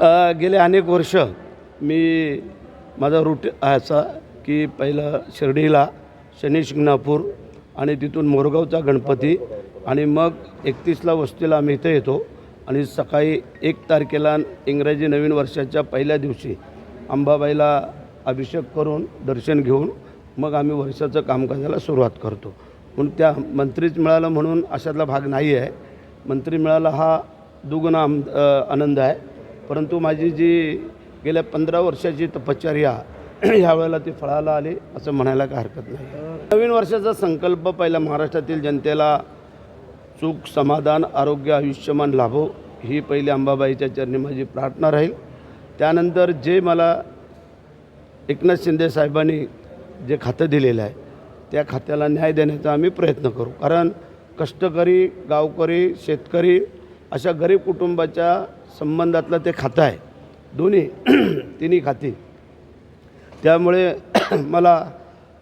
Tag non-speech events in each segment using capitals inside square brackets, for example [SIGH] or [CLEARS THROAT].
गेले अनेक वर्ष मी माझा रूट असा की पहिलं शिर्डीला शनी शिंगणापूर आणि तिथून मोरगावचा गणपती आणि मग एकतीसला वस्तीला आम्ही इथे येतो. आणि सकाळी एक तारखेला इंग्रजी नवीन वर्षाच्या पहिल्या दिवशी अंबाबाईला अभिषेक करून दर्शन घेऊन मग आम्ही वर्षाचं कामकाजाला सुरुवात करतो. म्हणून त्या मंत्रीच मिळालं म्हणून अशातला भाग नाही आहे मंत्री मिळाला हा दुगुणा आम आनंद आहे. परंतु माझी जी गेल्या पंधरा वर्षाची तपश्चर्या [CLEARS THROAT] यावेळेला ती फळाला आली असं म्हणायला काय हरकत नाही. नवीन वर्षाचा संकल्प पहिला महाराष्ट्रातील जनतेला सुख समाधान आरोग्य आयुष्यमान लाभो ही पहिली अंबाबाईच्या चरणी माझी प्रार्थना राहील. त्यानंतर जे मला एकनाथ शिंदे साहेबांनी जे खातं दिलेलं आहे त्या खात्याला न्याय देण्याचा आम्ही प्रयत्न करू. कारण कष्टकरी गावकरी शेतकरी अशा गरीब कुटुंबाच्या संबंधातलं ते खातं आहे. दोन्ही [CLEARS THROAT] तिन्ही खाती. त्यामुळे [CLEARS THROAT] मला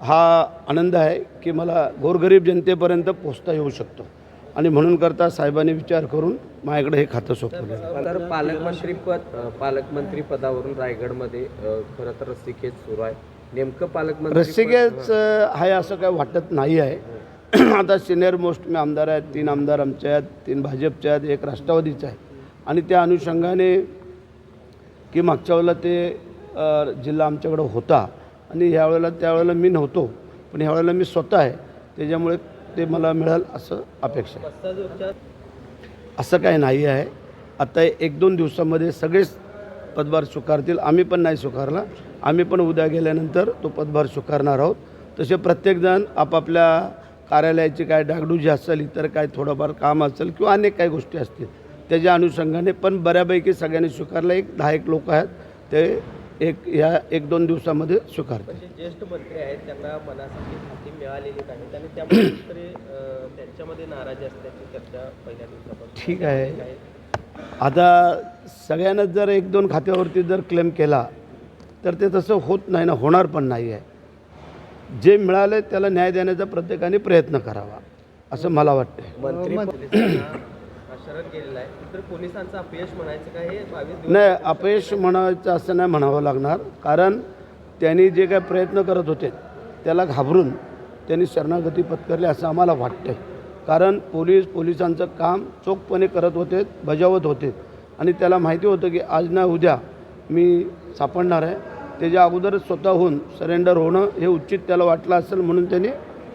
हा आनंद आहे की मला गोरगरीब जनतेपर्यंत पोचता येऊ शकतो. आणि म्हणून करता साहेबांनी विचार करून माझ्याकडे हे खातं सोपवलेलं तर पालकमंत्री पद अ, पालकमंत्री पदावरून रायगडमध्ये खरं तर रस्सीखेच सुरू आहे. नेमकं पालकमंत्री रसिकेच आहे असं काय वाटत नाही आहे. [CLEARS THROAT] आता सिनियर मोस्ट मी आमदार आहेत तीन आमदार आमचे आहेत तीन भाजपचे आहेत एक राष्ट्रवादीचे आहे आणि त्या अनुषंगाने की मागच्या वेळेला ते जिल्हा आमच्याकडं होता. आणि ह्यावेळेला त्यावेळेला मी नव्हतो पण ह्यावेळेला मी स्वतः आहे. त्याच्यामुळे ते मला मिळेल असं अपेक्षा आहे. असं काही नाही आहे. आता एक दोन दिवसामध्ये सगळेच पदभार स्वीकारतील. आम्ही पण नाही स्वीकारला. आम्ही पण उद्या गेल्यानंतर तो पदभार स्वीकारणार आहोत. तसे प्रत्येकजण आपापल्या कार्यालयाची काय डागडुजी असेल इतर काय थोडंफार काम असेल किंवा अनेक काही गोष्टी असतील त्याच्या अनुषंगाने पण बऱ्यापैकी सगळ्यांनी स्वीकारलं. एक दहा एक लोक आहेत ते एक ह्या एक दोन दिवसामध्ये स्वीकारतील. जे ज्येष्ठ मंत्री आहेत त्यांना मनासारखी खाती मिळालेली नाही. आणि त्यामुळे [CLEARS THROAT] त्यांच्यामध्ये नाराजी असल्याची चर्चा पहिल्या दिवसापासून ठीक आहे. आता सगळ्यांनाच जर एक दोन खात्यावरती जर क्लेम केला तर ते तसं होत नाही ना होणार पण नाही आहे जे मिळालं त्याला न्याय देण्याचा प्रत्येकाने प्रयत्न करावा असं मला वाटतं हे नाही अपयश म्हणायचं असं नाही म्हणावं लागणार. कारण त्यांनी जे काय प्रयत्न करत होते त्याला घाबरून त्यांनी शरणागती पत्करली असं आम्हाला वाटतं कारण पोलीस पोलिसांचं काम चोखपणे करत होते बजावत होते. आणि त्याला माहिती होतं की आज ना उद्या मी सापडणार आहे. त्याच्या अगोदरच स्वतःहून सरेंडर होणं हे उचित त्याला वाटलं असेल म्हणून त्यांनी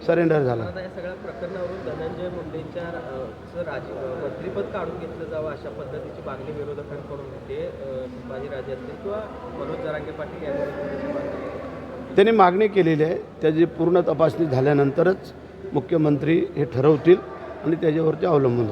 सरेंडर झाला. आता या सगळ्या प्रकरणावरून धनंजय मुंडेंच्या अं, चं राज अं, मंत्रिपद काढून घेतलं जावं अशा पद्धतीची मागणी विरोधकांकडून होते अं, संभाजीराजे असतील किंवा मनोज जरांगे पाटील यांनी त्याची मागणी. त्यांनी मागणी केलेली आहे. त्याची पूर्ण तपासणी झाल्यानंतरच मुख्यमंत्री हे ठरवतील आणि त्याच्यावरती अवलंबून राहतील.